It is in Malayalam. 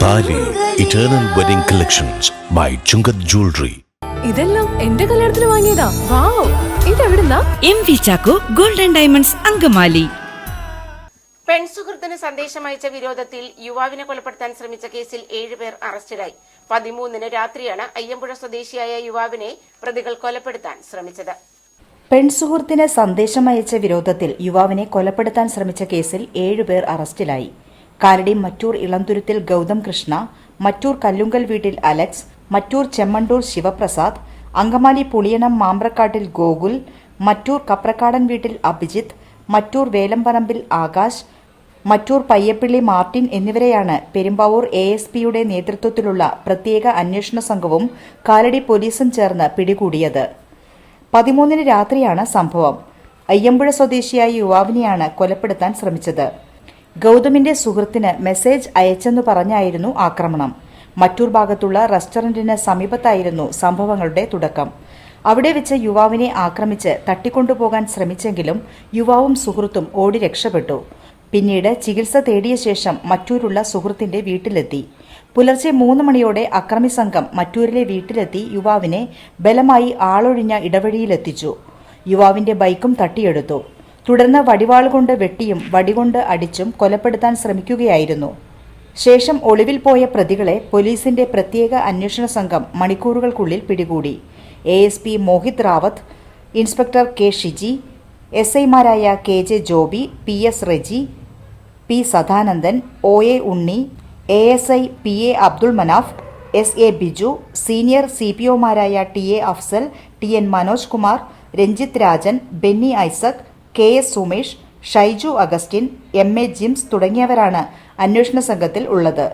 Eternal wedding collections by Chungath jewellery ഇതെല്ലാം എന്റെ കല്യാണത്തിന് വാങ്ങിയതാ. Wow ഇതെവിടുന്നാ? M V Chacko golden diamonds Angamaly. പെൺസുഹൃത്തിന് സന്ദേശം അയച്ച വിരോധത്തിൽ യുവാവിനെ കൊലപ്പെടുത്താൻ ശ്രമിച്ച കേസിൽ ഏഴുപേർ അറസ്റ്റിലായി. പതിമൂന്നിന് രാത്രിയാണ് അയ്യമ്പുഴ സ്വദേശിയായ യുവാവിനെ പ്രതികൾ കൊലപ്പെടുത്താൻ ശ്രമിച്ചത്. പെൺസുഹൃത്തിന് സന്ദേശം അയച്ച വിരോധത്തിൽ യുവാവിനെ കൊലപ്പെടുത്താൻ ശ്രമിച്ച കേസിൽ ഏഴുപേർ അറസ്റ്റിലായി. കാലടി മറ്റൂർ ഇളന്തുരുത്തിൽ ഗൗതം കൃഷ്ണ മറ്റൂർ കല്ലുങ്കൽ വീട്ടിൽ അലക്സ് മറ്റൂർ ചെമ്മണ്ടൂർ ശിവപ്രസാദ് അങ്കമാലി പുളിയണം മാമ്പ്രക്കാട്ടിൽ ഗോകുൽ മറ്റൂർ കപ്രക്കാടൻ വീട്ടിൽ അഭിജിത്ത് മറ്റൂർ വേലമ്പറമ്പിൽ ആകാശ് മറ്റൂർ പയ്യപ്പിള്ളി മാർട്ടിൻ എന്നിവരെയാണ് പെരുമ്പാവൂർ എ എസ് പിയുടെ നേതൃത്വത്തിലുള്ള പ്രത്യേക അന്വേഷണ സംഘവും കാലടി പോലീസും ചേർന്ന് പിടികൂടിയത്. പതിമൂന്നിന് രാത്രിയാണ് സംഭവം. അയ്യമ്പുഴ സ്വദേശിയായ യുവാവിനെയാണ് കൊലപ്പെടുത്താൻ ശ്രമിച്ചത്. ഗൗതമിന്റെ സുഹൃത്തിന് മെസ്സേജ് അയച്ചെന്ന് പറഞ്ഞായിരുന്നു ആക്രമണം. മറ്റൂർ ഭാഗത്തുള്ള റെസ്റ്റോറന്റിന് സമീപത്തായിരുന്നു സംഭവങ്ങളുടെ തുടക്കം. അവിടെ വെച്ച് യുവാവിനെ ആക്രമിച്ച് തട്ടിക്കൊണ്ടുപോകാൻ ശ്രമിച്ചെങ്കിലും യുവാവും സുഹൃത്തും ഓടി രക്ഷപ്പെട്ടു. പിന്നീട് ചികിത്സ തേടിയ ശേഷം മറ്റൂരുള്ള സുഹൃത്തിന്റെ വീട്ടിലെത്തി. പുലർച്ചെ മൂന്ന് മണിയോടെ അക്രമി സംഘം മറ്റൂരിലെ വീട്ടിലെത്തി യുവാവിനെ ബലമായി ആളൊഴിഞ്ഞ ഇടവഴിയിലെത്തിച്ചു. യുവാവിന്റെ ബൈക്കും തട്ടിയെടുത്തു. തുടർന്ന് വടിവാൾ കൊണ്ട് വെട്ടിയും വടികൊണ്ട് അടിച്ചും കൊലപ്പെടുത്താൻ ശ്രമിക്കുകയായിരുന്നു. ശേഷം ഒളിവിൽ പോയ പ്രതികളെ പോലീസിന്റെ പ്രത്യേക അന്വേഷണ സംഘം മണിക്കൂറുകൾക്കുള്ളിൽ പിടികൂടി. A S P Mohit Rawat inspector K Shiji S ഐമാരായ K J Joby P S Reji P Sadanandan O A Unni A S I P A Abdul Manaf S A Biju senior C P ഒമാരായ T A Afsal T N Manoj Kumar Ranjith Rajan Benny Isaac K S Sumesh Shaiju Augustine M A Jims തുടങ്ങിയവരാണ് അന്വേഷണ സംഘത്തിൽ ഉള്ളത്.